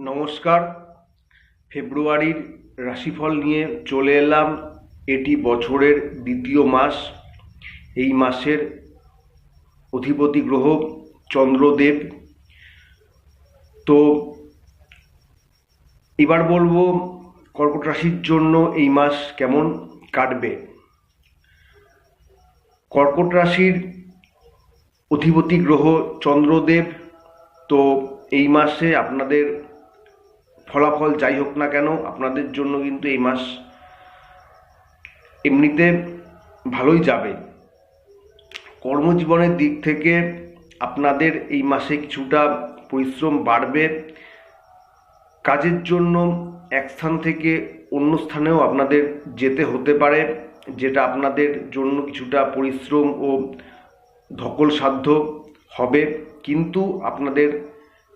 নমস্কার। ফেব্রুয়ারির রাশিফল নিয়ে চলে এলাম। এটি বছরের দ্বিতীয় মাস। এই মাসের অধিপতি গ্রহ চন্দ্রদেব। তো এবার বলব, কর্কট রাশির জন্য এই মাস কেমন কাটবে? কর্কট রাশির অধিপতি গ্রহ চন্দ্রদেব। তো এই মাসে আপনাদের ফলাফল যাই হোক না কেন, আপনাদের জন্য কিন্তু এই মাস এমনিতে ভালোই যাবে। কর্মজীবনের দিক থেকে আপনাদের এই মাসে কিছুটা পরিশ্রম বাড়বে। কাজের জন্য এক স্থান থেকে অন্য স্থানেও আপনাদের যেতে হতে পারে, যেটা আপনাদের জন্য কিছুটা পরিশ্রম ও ধকল সাধ্য হবে। কিন্তু আপনাদের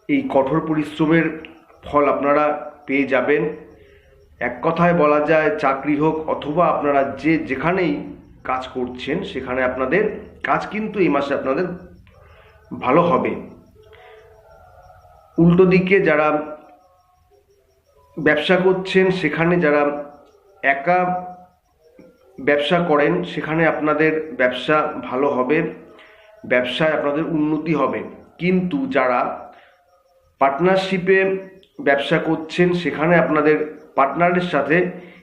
এই কঠোর পরিশ্রমের ফল আপনারা পেয়ে যাবেন। এক কথায় বলা যায়, চাকরি হোক অথবা আপনারা যে যেখানেই কাজ করছেন, সেখানে আপনাদের কাজ কিন্তু এই মাসে আপনাদের ভালো হবে। উল্টো দিকে যারা ব্যবসা করছেন, সেখানে যারা একা ব্যবসা করেন, সেখানে আপনাদের ব্যবসা ভালো হবে, ব্যবসায় আপনাদের উন্নতি হবে। কিন্তু যারা পার্টনারশিপে ব্যবসা করছেন, সেখানে আপনাদের পার্টনারের সাথে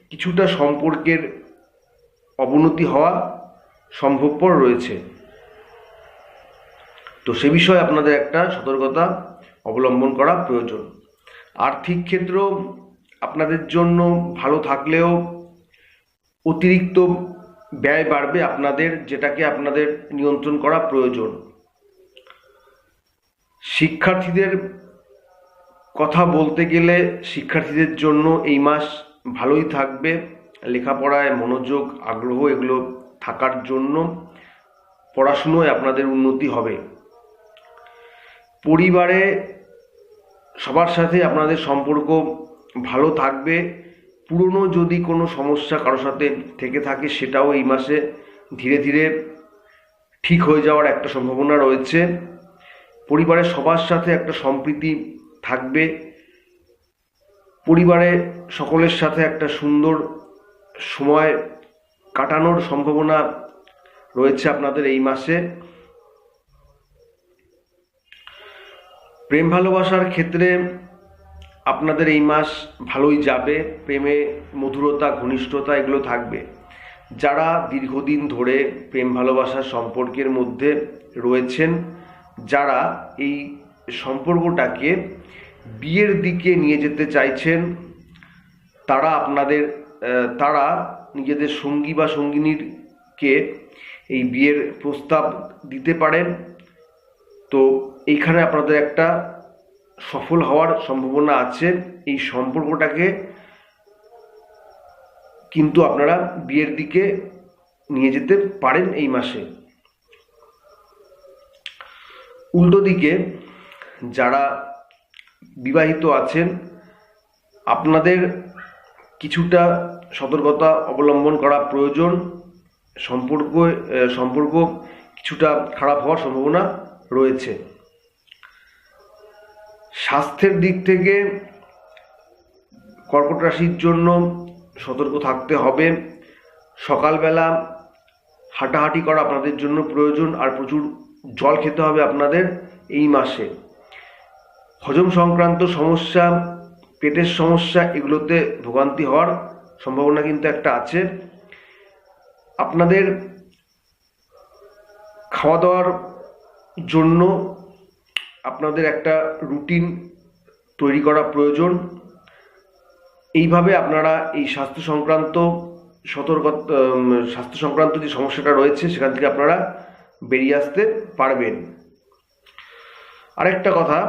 কিছুটা সম্পর্কের অবনতি হওয়া সম্ভবপর রয়েছে। তো সে বিষয়ে আপনাদের একটা সতর্কতা অবলম্বন করা প্রয়োজন। আর্থিক ক্ষেত্র আপনাদের জন্য ভালো থাকলেও অতিরিক্ত ব্যয় বাড়বে আপনাদের, যেটাকে আপনাদের নিয়ন্ত্রণ করা প্রয়োজন। শিক্ষার্থীদের কথা বলতে গেলে শিক্ষার্থীদের জন্য এই মাস ভালোই থাকবে। লেখাপড়ায় মনোযোগ, আগ্রহ এগুলো থাকার জন্য পড়াশুনোয় আপনাদের উন্নতি হবে। পরিবারে সবার সাথে আপনাদের সম্পর্ক ভালো থাকবে। পুরনো যদি কোনো সমস্যা কারোর সাথে থেকে থাকে, সেটাও এই মাসে ধীরে ধীরে ঠিক হয়ে যাওয়ার একটা সম্ভাবনা রয়েছে। পরিবারের সবার সাথে একটা সম্প্রীতি থাকবে। পরিবারে সকলের সাথে একটা সুন্দর সময় কাটানোর সম্ভাবনা রয়েছে আপনাদের এই মাসে। প্রেম ভালোবাসার ক্ষেত্রে আপনাদের এই মাস ভালোই যাবে। প্রেমে মধুরতা, ঘনিষ্ঠতা এগুলো থাকবে। যারা দীর্ঘদিন ধরে প্রেম ভালোবাসার সম্পর্কের মধ্যে রয়েছেন, যারা এই সম্পর্কটাকে বিয়ের দিকে নিয়ে যেতে চাইছেন, তারা আপনাদের তারা নিজেদের সঙ্গী বা সঙ্গিনীরকে এই বিয়ের প্রস্তাব দিতে পারেন। তো এইখানে আপনাদের একটা সফল হওয়ার সম্ভাবনা আছে। এই সম্পর্কটাকে কিন্তু আপনারা বিয়ের দিকে নিয়ে যেতে পারেন এই মাসে। উল্টো দিকে যারা বিবাহিত আছেন, আপনাদের কিছুটা সতর্কতা অবলম্বন করা প্রয়োজন। সম্পর্ক সম্পর্ক কিছুটা খারাপ হওয়ার সম্ভাবনা রয়েছে। স্বাস্থ্যের দিক থেকে কর্কট রাশির জন্য সতর্ক থাকতে হবে। সকালবেলা হাঁটাহাঁটি করা আপনাদের জন্য প্রয়োজন, আর প্রচুর জল খেতে হবে আপনাদের এই মাসে। হজম সংক্রান্ত সমস্যা, পেটের সমস্যা এগুলোতে ভোগান্তি হওয়ার সম্ভাবনা কিন্তু একটা আছে। আপনাদের খাওয়া দাওয়ার জন্য আপনাদের একটা রুটিন তৈরি করা প্রয়োজন। এইভাবে আপনারা এই স্বাস্থ্য সংক্রান্ত সতর্ক স্বাস্থ্য সংক্রান্ত যে সমস্যাটা রয়েছে, সেখান থেকে আপনারা বেরিয়ে আসতে পারবেন। আরেকটা কথা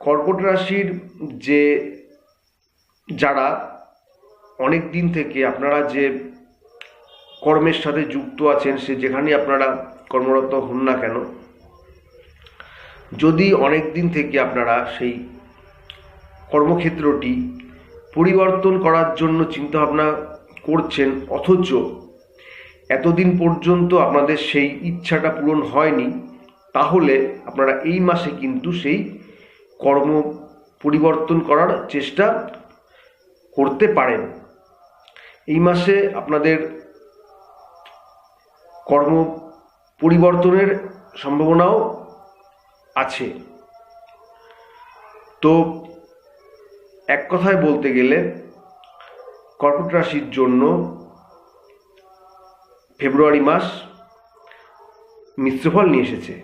কর্কট রাশির যে যারা অনেক দিন থেকে আপনারা যে কর্মের সাথে যুক্ত আছেন, সে যেখানে আপনারা কর্মরত হন না কেন, যদি অনেক দিন থেকে আপনারা সেই কর্মক্ষেত্রটি পরিবর্তন করার জন্য চিন্তাভাবনা করছেন, অথচ এতদিন পর্যন্ত আপনাদের সেই ইচ্ছাটা পূরণ হয়নি, তাহলে আপনারা এই মাসে কিন্তু সেই কর্ম পরিবর্তন করার চেষ্টা করতে পারেন। এই মাসে আপনাদের কর্ম পরিবর্তনের সম্ভাবনাও আছে। তো এক কথায় বলতে গেলে, কর্কট রাশির জন্য ফেব্রুয়ারি মাস মিশ্র ফল নিয়ে এসেছে।